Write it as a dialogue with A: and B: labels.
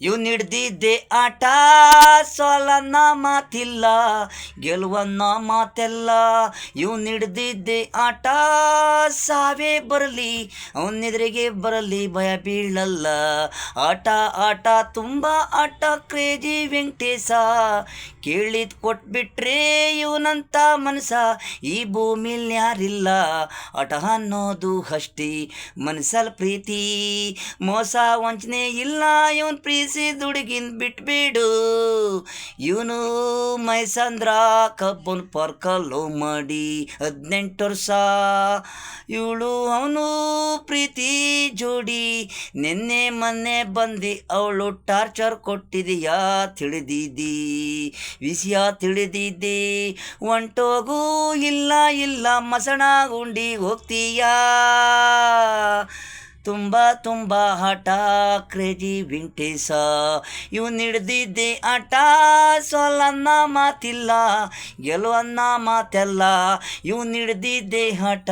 A: ಇವ್ ನಿಡ್ದಿದ್ದೆ ಆಟ ಸೋಲನ್ನ ಮಾತಿಲ್ಲ ಗೆಲುವನ್ನ ಮಾತೆಲ್ಲ. ಇವ್ ನಿಡ್ದಿದ್ದೆ ಆಟ, ಸಾವೇ ಬರಲಿ, ಅವನಿದ್ರಿಗೆ ಬರಲಿ, ಭಯ ಬೀಳಲ್ಲ. ಆಟ ಆಟ, ತುಂಬ ಆಟ, ಕ್ರೇಜಿ ವೆಂಕಟೇಶ. ಕೇಳಿದ್ ಕೊಟ್ಬಿಟ್ರೆ ಇವನಂತ ಮನಸ ಈ ಭೂಮಿಲಿ ಯಾರಿಲ್ಲ. ಆಟ ಅನ್ನೋದು ಅಷ್ಟೇ ಮನಸಲ್ ಪ್ರೀತಿ. ಮೋಸ ವಂಚನೆ ಇಲ್ಲ, ಇವನ್ ಪ್ರೀಸಿ ದುಡುಗಿನ್ ಬಿಟ್ಬಿಡು. ಇವನು ಮೈಸಂದ್ರ ಕಬ್ಬನ್ ಪರ್ಕಲ್ಲು ಮಾಡಿ ಹದಿನೆಂಟು ವರ್ಷ. ಇವಳು ಅವನು ಪ್ರೀತಿ ಜೋಡಿ ನಿನ್ನೆ ಮೊನ್ನೆ ಬಂದು ಅವಳು ಟಾರ್ಚರ್ ಕೊಟ್ಟಿದೆಯಾ ತಿಳಿದಿದ್ದಿ. ವಿಷಯ ತಿಳಿದಿದ್ದಿ. ಒಂಟೋಗೂ ಇಲ್ಲ ಇಲ್ಲ ಮಸಣ ಗುಂಡಿ ಹೋಗ್ತೀಯಾ. ತುಂಬ ತುಂಬ ಹಠ, ಕ್ರೇಜಿ ವೆಂಕಟೇಶ ಇವನ್ ಹಿಡ್ದಿದ್ದೆ ಆಟ ಸೋಲನ್ನ ಮಾತಿಲ್ಲ, ಗೆಲುವನ್ನ ಮಾತೆಲ್ಲ. ಇವು ಹಿಡ್ದಿದ್ದೆ ಆಟ